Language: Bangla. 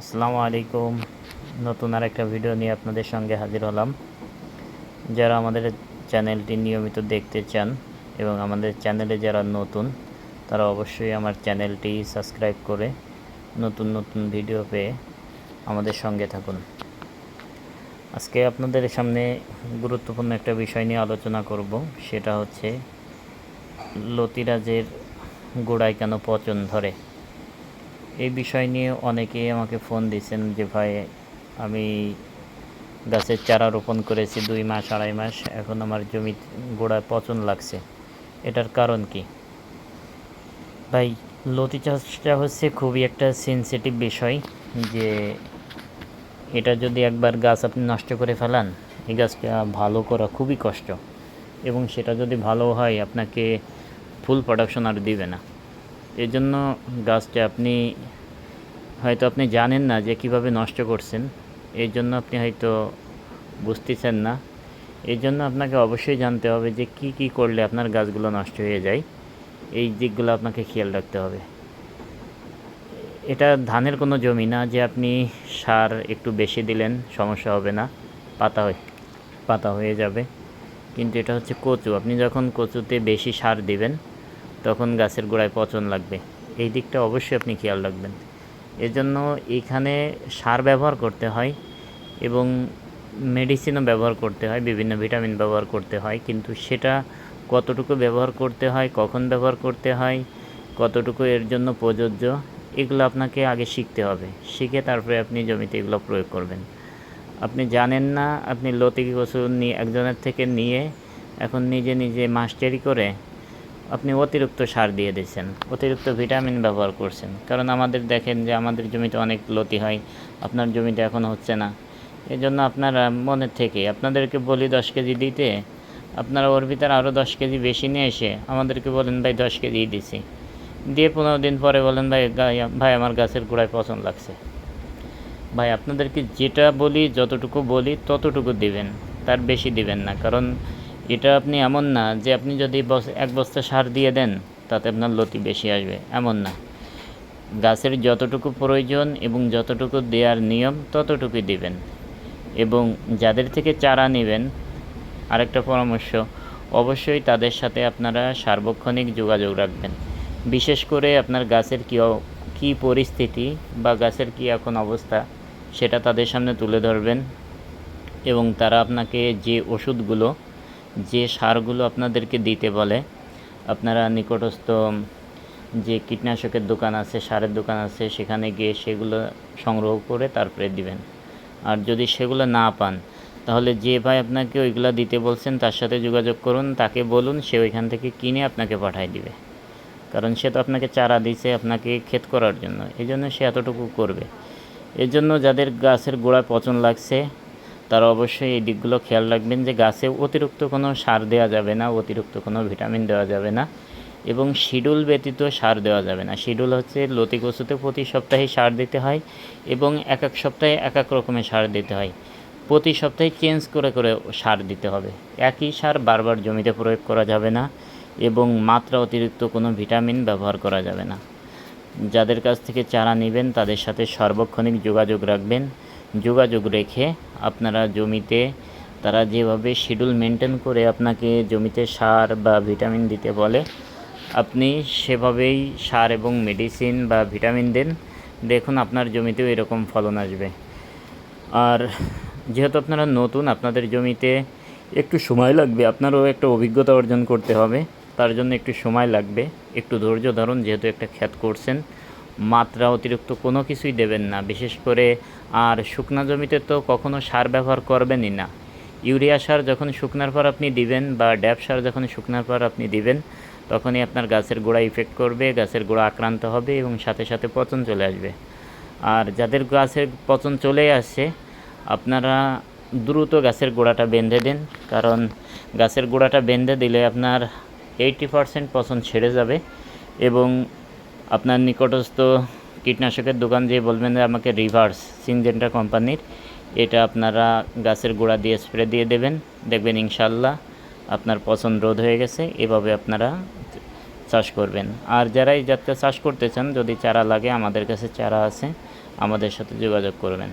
আসসালামু আলাইকুম। নতুন আর একটা ভিডিও নিয়ে আপনাদের সঙ্গে হাজির হলাম। যারা আমাদের চ্যানেলটি নিয়মিত দেখতে চান এবং আমাদের চ্যানেলে যারা নতুন, তারা অবশ্যই আমার চ্যানেলটি সাবস্ক্রাইব করে নতুন নতুন ভিডিও পেয়ে আমাদের সঙ্গে থাকুন। আজকে আপনাদের সামনে গুরুত্বপূর্ণ একটা বিষয় নিয়ে আলোচনা করব। সেটা হচ্ছে লতিরাজের গোড়ায় কেন পচন ধরে? এই বিষয় নিয়ে অনেকেই আমাকে ফোন দিয়েছেন যে, ভাই, আমি গাছের চারা রোপণ করেছি দুই মাস, আড়াই মাস, এখন আমার জমি গোড়ায় পচন লাগছে। এটার কারণ কি? ভাই, লতি চাষটা হচ্ছে খুবই একটা সেন্সিটিভ বিষয় যে, এটা যদি একবার গাছ আপনি নষ্ট করে ফেলান, এই গাছটা ভালো করা খুবই কষ্ট এবং সেটা যদি ভালো হয়, আপনাকে ফুল প্রোডাকশন আর দিবে না। এই জন্য গাছটা আপনি হয়তো আপনি জানেন না যে কীভাবে নষ্ট করছেন। এই জন্য আপনি হয়তো বুঝতেছেন না। এই জন্য আপনাকে অবশ্যই জানতে হবে যে কি কি করলে আপনার গাছগুলো নষ্ট হয়ে যায়। এই দিকগুলো আপনাকে খেয়াল রাখতে হবে। এটা ধানের কোনো জমি না, যে আপনি সার একটু বেশি দিলেন সমস্যা হবে না, পাতা হয়, পাতা হয়ে যাবে। কিন্তু এটা হচ্ছে কচু। আপনি যখন কচুতে বেশি সার দিবেন তখন গাছের গোড়ায় পচন লাগবে। এই দিকটা অবশ্যই আপনি খেয়াল রাখবেন। এজন্য এখানে সার ব্যবহার করতে হয় এবং মেডিসিনও ব্যবহার করতে হয়, বিভিন্ন ভিটামিন ব্যবহার করতে হয়। কিন্তু সেটা কতটুকু ব্যবহার করতে হয়, কখন ব্যবহার করতে হয়, কতটুকু এর জন্য প্রযোজ্য, এগুলো আপনাকে আগে শিখতে হবে। শিখে তারপরে আপনি জমিতে এগুলো প্রয়োগ করবেন। আপনি জানেন না, আপনি লতি কচু নিয়ে একজনের থেকে নিয়ে এখন নিজে নিজে মাস্টারি করে আপনি অতিরিক্ত সার দিয়ে দিচ্ছেন অতিরিক্ত ভিটামিন ব্যবহার করছেন। কারণ আমাদের দেখেন যে আমাদের জমিতে অনেক লতি হয়, আপনার জমিতে এখন হচ্ছে না। এই জন্য আপনারা মনের থেকে, আপনাদেরকে বলি দশ কেজি দিতে, আপনারা ওর ভিতরে আরও দশ কেজি বেশি নিয়ে এসে আমাদেরকে বলেন, ভাই, দশ কেজি দিছি। দিয়ে পনেরো দিন পরে বলেন, ভাই ভাই, আমার গাছের গোড়ায় পছন্দ লাগছে। ভাই, আপনাদেরকে যেটা বলি, যতটুকু বলি, ততটুকু দিবেন, তার বেশি দিবেন না। কারণ এটা আপনি এমন না যে আপনি যদি এক বস্তা সার দিয়ে দেন, তাতে আপনার লতি বেশি আসবে। এমন না। গাছের যতটুকু প্রয়োজন এবং যতটুকু দেওয়ার নিয়ম, ততটুকুই দিবেন। এবং যাদের থেকে চারা নেবেন, আরেকটা পরামর্শ, অবশ্যই তাদের সাথে আপনারা সার্বক্ষণিক যোগাযোগ রাখবেন। বিশেষ করে আপনার গাছের কী কী পরিস্থিতি বা গাছের কী এখন অবস্থা, সেটা তাদের সামনে তুলে ধরবেন এবং তারা আপনাকে যে ওষুধগুলো যে সারগুলো আপনাদেরকে দিতে বলে, আপনারা নিকটস্থ যে কীটনাশকের দোকান আছে, সারের দোকান আছে, সেখানে গিয়ে সেগুলো সংগ্রহ করে তারপরে দিবেন। আর যদি সেগুলো না পান, তাহলে যে ভাই আপনাকে ওইগুলো দিতে বলছেন, তার সাথে যোগাযোগ করুন, তাকে বলুন, সে ওইখান থেকে কিনে আপনাকে পাঠায় দিবে। কারণ সে তো আপনাকে চারা দিছে, আপনাকে ক্ষেত করার জন্য। এই জন্য সে এতটুকু করবে। এর জন্য যাদের গাছের গোড়ায় পচন লাগছে তারা অবশ্যই এই দিকগুলো খেয়াল রাখবেন যে গাছে অতিরিক্ত কোনো সার দেওয়া যাবে না, অতিরিক্ত কোনো ভিটামিন দেওয়া যাবে না এবং শিডিউল ব্যতীত সার দেওয়া যাবে না। শিডিউল হচ্ছে লতি কচুতে প্রতি সপ্তাহে সার দিতে হয় এবং এক এক সপ্তাহে এক এক রকমের সার দিতে হয়। প্রতি সপ্তাহে চেঞ্জ করে করে সার দিতে হবে। একই সার বারবার জমিতে প্রয়োগ করা যাবে না এবং মাত্রা অতিরিক্ত কোনো ভিটামিন ব্যবহার করা যাবে না। যাদের কাছ থেকে চারা নেবেন তাদের সাথে সার্বক্ষণিক যোগাযোগ রাখবেন। যোগাযোগ রেখে আপনারা জমিতে, তারা যেভাবে শিডিউল মেনটেন করে আপনাকে জমিতে সার বা ভিটামিন দিতে বলে, আপনি সেভাবেই সার এবং মেডিসিন বা ভিটামিন দেন। দেখুন, আপনার জমিতেও এরকম ফলন আসবে। আর যেহেতু আপনারা নতুন, আপনাদের জমিতে একটু সময় লাগবে, আপনারও একটা অভিজ্ঞতা অর্জন করতে হবে। তার জন্য একটু সময় লাগবে। একটু ধৈর্য ধরুন, যেহেতু একটা খ্যাত করছেন। মাত্রা অতিরিক্ত কোনো কিছুই দেবেন না। বিশেষ করে আর শুকনা জমিতে তো কখনো সার ব্যবহার করবেনই না। ইউরিয়া সার যখন শুকনার পর আপনি দিবেন বা ড্যাপ সার যখন শুকনার পর আপনি দিবেন, তখনই আপনার গাছের গোড়া ইফেক্ট করবে, গাছের গোড়া আক্রান্ত হবে এবং সাথে সাথে পচন চলে আসবে। আর যাদের গাছের পচন চলে আসছে আপনারা দ্রুত গাছের গোড়াটা বেঁধে দিন। কারণ গাছের গোড়াটা বেঁধে দিলে আপনার এইটি পারসেন্ট পচন ছেড়ে যাবে এবং আপনার নিকটস্থ কীটনাশকের দোকান যেয়ে বলবেন যে আমাকে রিভার্স, সিনজেন্টা কোম্পানির, এটা আপনারা গাছের গোড়া দিয়ে স্প্রে দিয়ে দেবেন। দেখবেন ইনশাল্লাহ আপনার পছন্দ রোধ হয়ে গেছে, এভাবে আপনারা চাষ করবেন। আর যারা এই চাষ করতে চান, যদি চারা লাগে আমাদের কাছে চারা আছে, আমাদের সাথে যোগাযোগ করবেন।